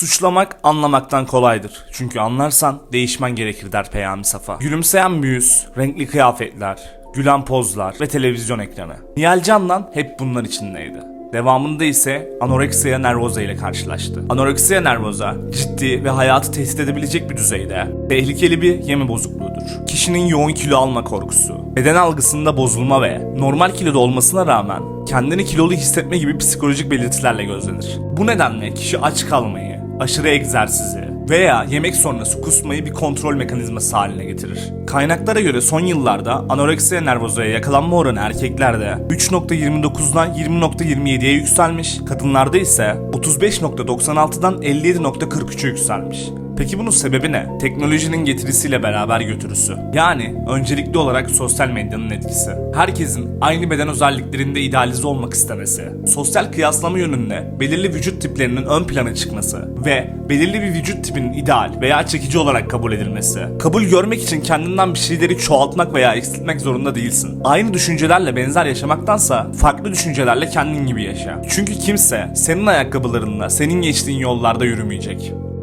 Suçlamak anlamaktan kolaydır. Çünkü anlarsan değişmen gerekir der Peyami Safa. Gülümseyen bir yüz, renkli kıyafetler, gülen pozlar ve televizyon ekranı. Nihal Can'dan hep bunlar içindeydi. Devamında ise anoreksiya nervoza ile karşılaştı. Anoreksiya nervoza ciddi ve hayatı tehdit edebilecek bir düzeyde tehlikeli bir yeme bozukluğudur. Kişinin yoğun kilo alma korkusu, beden algısında bozulma ve normal kiloda olmasına rağmen kendini kilolu hissetme gibi psikolojik belirtilerle gözlenir. Bu nedenle kişi aç kalmayı, aşırı egzersizi veya yemek sonrası kusmayı bir kontrol mekanizması haline getirir. Kaynaklara göre son yıllarda anoreksiya nervozaya yakalanma oranı erkeklerde 3.29'dan 20.27'ye yükselmiş, kadınlarda ise 35.96'dan 57.43'e yükselmiş. Peki bunun sebebi ne? Teknolojinin getirisiyle beraber götürüsü. Yani öncelikli olarak sosyal medyanın etkisi. Herkesin aynı beden özelliklerinde idealize olmak istemesi, sosyal kıyaslama yönünde belirli vücut tiplerinin ön plana çıkması ve belirli bir vücut tipinin ideal veya çekici olarak kabul edilmesi. Kabul görmek için kendinden bir şeyleri çoğaltmak veya eksiltmek zorunda değilsin. Aynı düşüncelerle benzer yaşamaktansa farklı düşüncelerle kendin gibi yaşa. Çünkü kimse senin ayakkabılarınla senin geçtiğin yollarda yürümeyecek.